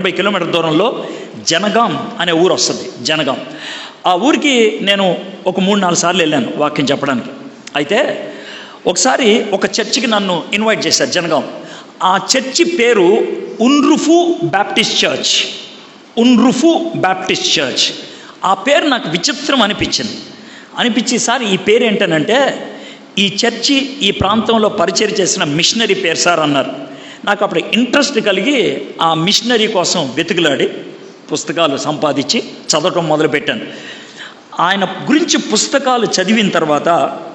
ఎనభై కిలోమీటర్ దూరంలో జనగాం అనే ఊరు వస్తుంది జనగాం. ఆ ఊరికి నేను ఒక మూడు నాలుగు సార్లు వెళ్ళాను వాక్యం చెప్పడానికి. అయితే ఒకసారి ఒక చర్చికి నన్ను ఇన్వైట్ చేశారు జనగాం. ఆ చర్చి పేరు ఉన్రుఫు బ్యాప్టిస్ట్ చర్చ్. ఉన్రుఫు బ్యాప్టిస్ట్ చర్చ్. ఆ పేరు నాకు విచిత్రం అనిపించింది. అనిపించి సార్ ఈ పేరు ఏంటనంటే ఈ చర్చి ఈ ప్రాంతంలో పరిచయం చేసిన మిషనరీ పేరు సార్ అన్నారు. నాకు అప్పుడు ఇంట్రెస్ట్ కలిగి ఆ మిషనరీ కోసం వెతుకులాడి పుస్తకాలు సంపాదించి చదవటం మొదలుపెట్టాను. ఆయన గురించి పుస్తకాలు చదివిన తర్వాత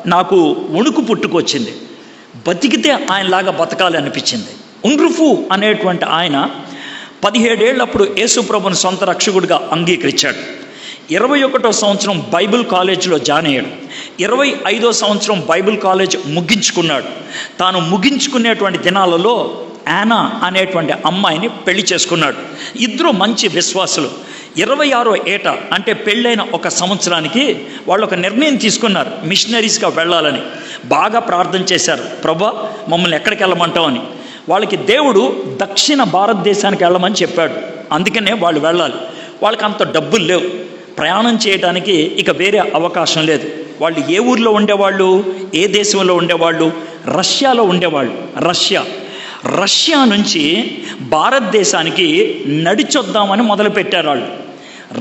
నాకు వణుకు పుట్టుకొచ్చింది. బతికితే ఆయనలాగా బతకాలి అనిపించింది. ఉండ్రుఫు అనేటువంటి ఆయన పదిహేడేళ్ళప్పుడు యేసుప్రభుని సొంత రక్షకుడిగా అంగీకరించాడు. ఇరవై ఒకటో సంవత్సరం బైబిల్ కాలేజీలో జాయిన్ అయ్యాడు. ఇరవై ఐదో సంవత్సరం బైబిల్ కాలేజ్ ముగించుకున్నాడు. తాను ముగించుకునేటువంటి దినాలలో యానా అనేటువంటి అమ్మాయిని పెళ్ళి చేసుకున్నాడు. ఇద్దరు మంచి విశ్వాసులు. ఇరవై ఆరో ఏట అంటే పెళ్ళైన ఒక సంవత్సరానికి వాళ్ళు ఒక నిర్ణయం తీసుకున్నారు మిషనరీస్గా వెళ్ళాలని. బాగా ప్రార్థన చేశారు. ప్రభా మమ్మల్ని ఎక్కడికి వెళ్ళమంటామని వాళ్ళకి దేవుడు దక్షిణ భారతదేశానికి వెళ్ళమని చెప్పాడు. అందుకనే వాళ్ళు వెళ్ళాలి. వాళ్ళకి అంత డబ్బులు లేవు. ప్రయాణం చేయడానికి ఇక వేరే అవకాశం లేదు. వాళ్ళు ఏ ఊర్లో ఉండేవాళ్ళు? ఏ దేశంలో ఉండేవాళ్ళు? రష్యాలో ఉండేవాళ్ళు. రష్యా. రష్యా నుంచి భారతదేశానికి నడిచొద్దామని మొదలుపెట్టారు వాళ్ళు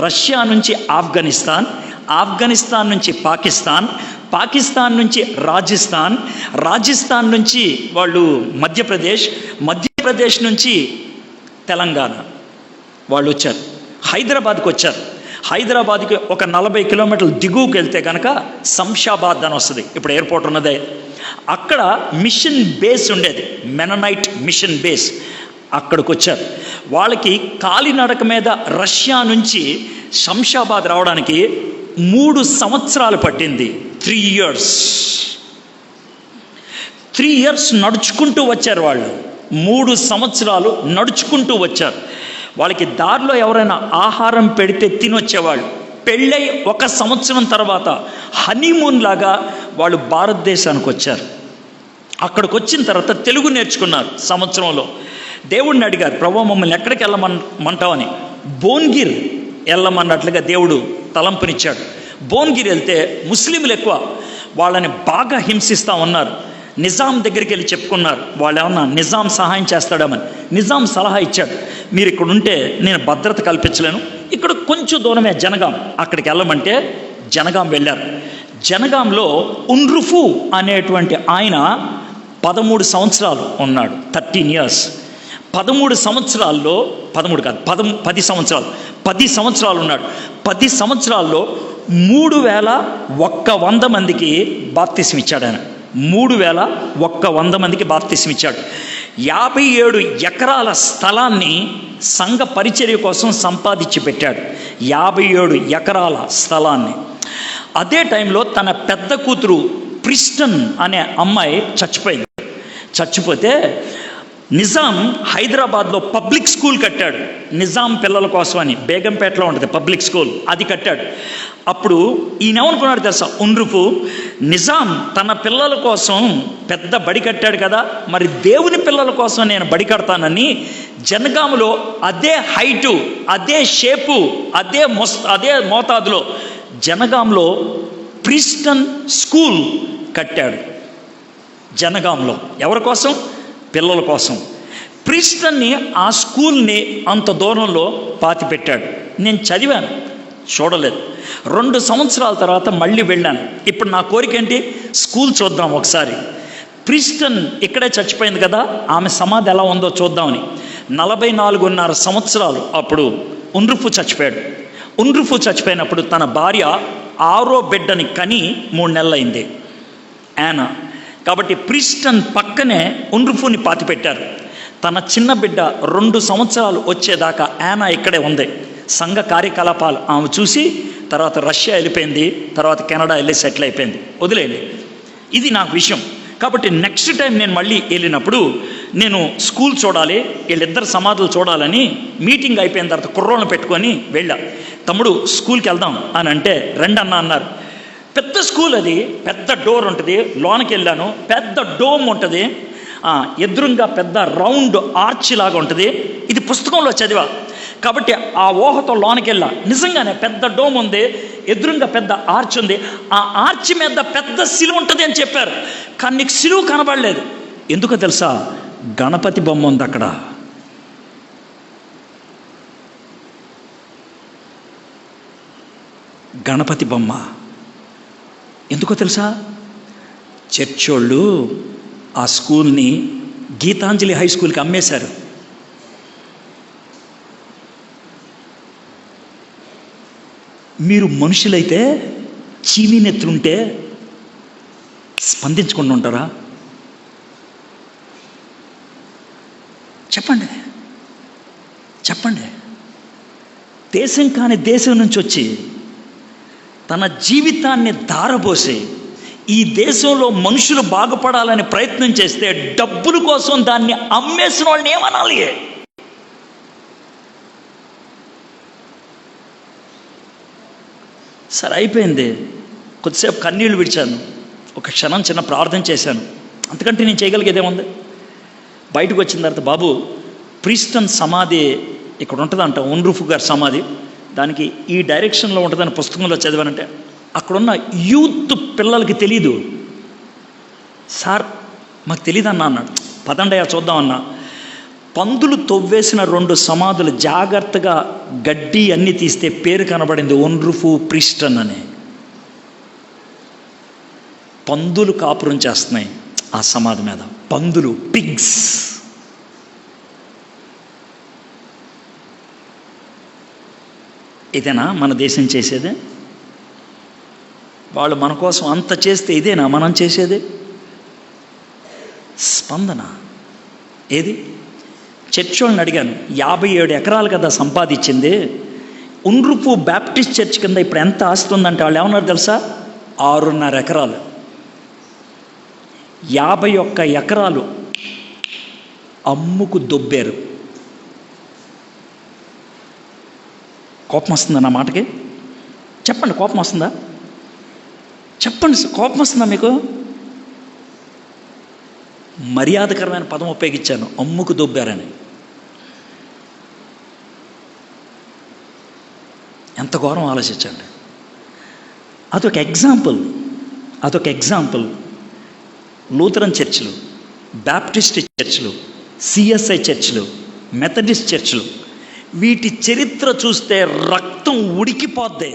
రష్యా నుంచి ఆఫ్ఘనిస్తాన్ ఆఫ్ఘనిస్తాన్ నుంచి పాకిస్తాన్ పాకిస్తాన్ నుంచి రాజస్థాన్ రాజస్థాన్ నుంచి వాళ్ళు మధ్యప్రదేశ్ మధ్యప్రదేశ్ నుంచి తెలంగాణ వాళ్ళు వచ్చారు. హైదరాబాద్కి వచ్చారు. హైదరాబాద్కి ఒక నలభై కిలోమీటర్లు దిగువకి వెళ్తే కనుక శంషాబాద్ అని వస్తుంది. ఇప్పుడు ఎయిర్పోర్ట్ ఉన్నదే. అక్కడ మిషన్ బేస్ ఉండేది. మెననైట్ మిషన్ బేస్ అక్కడికి వచ్చారు వాళ్ళకి కాలినడక మీద రష్యా నుంచి శంషాబాద్ రావడానికి మూడు సంవత్సరాలు పట్టింది. త్రీ ఇయర్స్ త్రీ ఇయర్స్ నడుచుకుంటూ వచ్చారు వాళ్ళు. మూడు సంవత్సరాలు నడుచుకుంటూ వచ్చారు. వాళ్ళకి దారిలో ఎవరైనా ఆహారం పెడితే తినొచ్చేవాళ్ళు. పెళ్ళై ఒక సంవత్సరం తర్వాత హనీమూన్ లాగా వాళ్ళు భారతదేశానికి వచ్చారు. అక్కడికి వచ్చిన తర్వాత తెలుగు నేర్చుకున్నారు సంవత్సరంలో. దేవుడిని అడిగారు ప్రభు మమ్మల్ని ఎక్కడికి వెళ్ళమంటామని భోన్గిర్ వెళ్ళమన్నట్లుగా దేవుడు తలంపునిచ్చాడు. భోన్గిర్ వెళ్తే ముస్లింలు ఎక్కువ వాళ్ళని బాగా హింసిస్తూ ఉన్నారు. నిజాం దగ్గరికి వెళ్ళి చెప్పుకున్నారు. వాళ్ళు ఏమన్నా నిజాం సహాయం చేస్తాడమని. నిజాం సలహా ఇచ్చాడు. మీరు ఇక్కడ ఉంటే నేను భద్రత కల్పించలేను. ఇక్కడ కొంచెం దూరమే జనగాం. అక్కడికి వెళ్ళమంటే జనగాం వెళ్ళారు. జనగాంలో ఉన్రుఫు అనేటువంటి ఆయన పదమూడు సంవత్సరాలు ఉన్నాడు. Thirteen years. పదమూడు సంవత్సరాల్లో పదమూడు కాదు పదం పది సంవత్సరాలు. పది సంవత్సరాలు ఉన్నాడు. పది సంవత్సరాల్లో మూడు వేల ఒక్క వంద మందికి బాప్తిసం ఇచ్చాడు ఆయన. మూడు వేల ఒక్క వంద మందికి బాప్తిసం ఇచ్చాడు. యాభై ఏడు ఎకరాల స్థలాన్ని సంఘ పరిచర్య కోసం సంపాదించి పెట్టాడు. యాభై ఏడు ఎకరాల స్థలాన్ని. అదే టైంలో తన పెద్ద కూతురు ప్రిస్టన్ అనే అమ్మాయి చచ్చిపోయింది. చచ్చిపోతే నిజాం హైదరాబాద్లో పబ్లిక్ స్కూల్ కట్టాడు. నిజాం పిల్లల కోసం అని. బేగంపేటలో ఉంటుంది పబ్లిక్ స్కూల్. అది కట్టాడు. అప్పుడు ఈయన ఏమనుకున్నాడు తెలుసా? ఉండ్రుపు నిజాం తన పిల్లల కోసం పెద్ద బడి కట్టాడు కదా మరి దేవుని పిల్లల కోసం నేను బడి కడతానని జనగాములో అదే హైటు అదే షేపు అదే మొస్ అదే మోతాదులో జనగాంలో ప్రిస్టన్ స్కూల్ కట్టాడు. జనగాంలో ఎవరి కోసం? పిల్లల కోసం. ప్రిస్టన్ని ఆ స్కూల్ని అంత దూరంలో పాతిపెట్టాడు. నేను చదివాను. చూడలేదు. రెండు సంవత్సరాల తర్వాత మళ్ళీ వెళ్ళాను. ఇప్పుడు నా కోరిక ఏంటి? స్కూల్ చూద్దాం ఒకసారి. క్రిస్టన్ ఇక్కడే చచ్చిపోయింది కదా ఆమె సమాధి ఎలా ఉందో చూద్దామని. నలభై నాలుగున్నర సంవత్సరాలు అప్పుడు ఉండ్రుఫు చచ్చిపోయాడు. ఉండ్రుఫు చచ్చిపోయినప్పుడు తన భార్య ఆరో బిడ్డని కని మూడు నెలలైంది. యానా కాబట్టి ప్రిస్టన్ పక్కనే ఉండ్రుఫుని పాతిపెట్టారు. తన చిన్న బిడ్డ రెండు సంవత్సరాలు వచ్చేదాకా యానా ఇక్కడే ఉంది. సంఘ కార్యకలాపాలు ఆమె చూసి తర్వాత రష్యా వెళ్ళిపోయింది తర్వాత కెనడా వెళ్ళి సెటిల్ అయిపోయింది. వదిలేయండి. ఇది నాకు విషయం. కాబట్టి నెక్స్ట్ టైం నేను మళ్ళీ వెళ్ళినప్పుడు నేను స్కూల్ చూడాలి వీళ్ళిద్దరు సమాధులు చూడాలని మీటింగ్ అయిపోయిన తర్వాత కుర్రోళ్ళని పెట్టుకొని వెళ్ళా. తమ్ముడు స్కూల్కి వెళ్దాం అని అంటే రెండు అన్న అన్నారు. పెద్ద స్కూల్ అది పెద్ద డోర్ ఉంటుంది లోనకి వెళ్ళాను పెద్ద డోమ్ ఉంటుంది ఎదురుగా పెద్ద రౌండ్ ఆర్చ్ లాగా ఉంటుంది. ఇది పుస్తకంలో చదివా. కాబట్టి ఆ ఊహతో లోనికి వెళ్ళా నిజంగానే పెద్ద డోమ్ ఉంది ఎదురుగా పెద్ద ఆర్చ్ ఉంది ఆ ఆర్చ్ మీద పెద్ద సిలువ ఉంటుంది అని చెప్పారు. కానీ నీకు సిలువ కనబడలేదు. ఎందుకో తెలుసా? గణపతి బొమ్మ ఉంది అక్కడ. గణపతి బొమ్మ. ఎందుకో తెలుసా? చర్చోళ్ళు ఆ స్కూల్ని గీతాంజలి హై స్కూల్కి అమ్మేశారు. మీరు మనుషులైతే చీమీ నెత్తుంటే స్పందించకుండా ఉంటారా? చెప్పండి. చెప్పండి. దేశం కాని దేశం నుంచి వచ్చి తన జీవితాన్ని దారబోసి ఈ దేశంలో మనుషులు బాగుపడాలని ప్రయత్నం చేస్తే డబ్బుల కోసం దాన్ని అమ్మేసిన వాళ్ళని ఏమనాలి? సరే అయిపోయింది. కొద్దిసేపు కన్నీళ్ళు విడిచాను. ఒక క్షణం చిన్న ప్రార్థన చేశాను. అంతకంటే నేను చేయగలిగేదేముంది? బయటకు వచ్చిన తర్వాత బాబు ప్రీస్టన్ సమాధి ఇక్కడ ఉంటుందంట ఒన్రూఫ్ గారి సమాధి. దానికి ఈ డైరెక్షన్లో ఉంటుందని పుస్తకంలో చదివానంటే అక్కడున్న యూత్ పిల్లలకి తెలీదు. సార్ మాకు తెలియదు అన్న అన్నాడు. పదండయ్యా చూద్దామన్నా. పందులు తవ్వేసిన రెండు సమాధులు జాగ్రత్తగా గడ్డి అన్ని తీస్తే పేరు కనబడింది ఒన్రుఫు ప్రిస్టన్ అని. పందులు కాపురం చేస్తున్నాయి ఆ సమాధి మీద. పందులు పిగ్స్. ఇదేనా మన దేశం చేసేదే? వాళ్ళు మన కోసం అంత చేస్తే ఇదేనా మనం చేసేది? స్పందన. ఏది? చర్చ్ వాళ్ళని అడిగాను యాభై ఏడు ఎకరాలు కదా సంపాదించింది? ఉండ్రుపు బ్యాప్టిస్ట్ చర్చ్ కింద ఇప్పుడు ఎంత ఆస్తి ఉందంటే వాళ్ళు ఏమన్నారు తెలుసా? ఆరున్నర ఎకరాలు. యాభై ఒక్క ఎకరాలు అమ్ముకు దొబ్బారు. కోపం వస్తుందా నా మాటకి? చెప్పండి కోపం వస్తుందా? చెప్పండి కోపం వస్తుందా మీకు? మర్యాదకరమైన పదం ఉపయోగించాను అమ్ముకు దొబ్బారని. ఎంత ఘోరం ఆలోచించండి. అదొక ఎగ్జాంపుల్ అదొక ఎగ్జాంపుల్. లూథరన్ చర్చిలు బ్యాప్టిస్ట్ చర్చిలు సిఎస్ఐ చర్చిలు మెథడిస్ట్ చర్చిలు. వీటి చరిత్ర చూస్తే రక్తం ఉడికిపోద్ది.